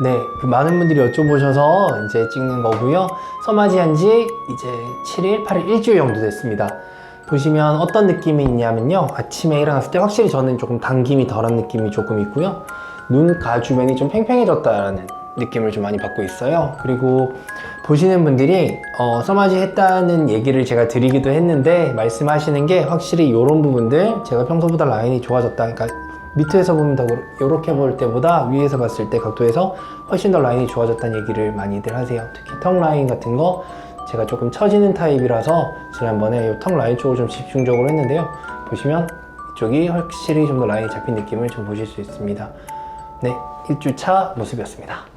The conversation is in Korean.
네, 그 많은 분들이 여쭤보셔서 이제 찍는 거고요. 서마지한 지 이제 7일, 8일, 일주일 정도 됐습니다. 보시면 어떤 느낌이 있냐면요. 아침에 일어났을 때 확실히 저는 조금 당김이 덜한 느낌이 조금 있고요. 눈가 주변이 좀 팽팽해졌다라는 느낌을 좀 많이 받고 있어요. 그리고 보시는 분들이 어, 서마지 했다는 얘기를 제가 드리기도 했는데 말씀하시는 게 확실히 이런 부분들 제가 평소보다 라인이 좋아졌다. 그러니까 밑에서 보면 더 이렇게 볼 때보다 위에서 봤을 때 각도에서 훨씬 더 라인이 좋아졌다는 얘기를 많이들 하세요. 특히 턱 라인 같은 거 제가 조금 처지는 타입이라서 지난번에 이 턱 라인 쪽을 좀 집중적으로 했는데요. 보시면 이쪽이 확실히 좀 더 라인이 잡힌 느낌을 좀 보실 수 있습니다. 네, 일주차 모습이었습니다.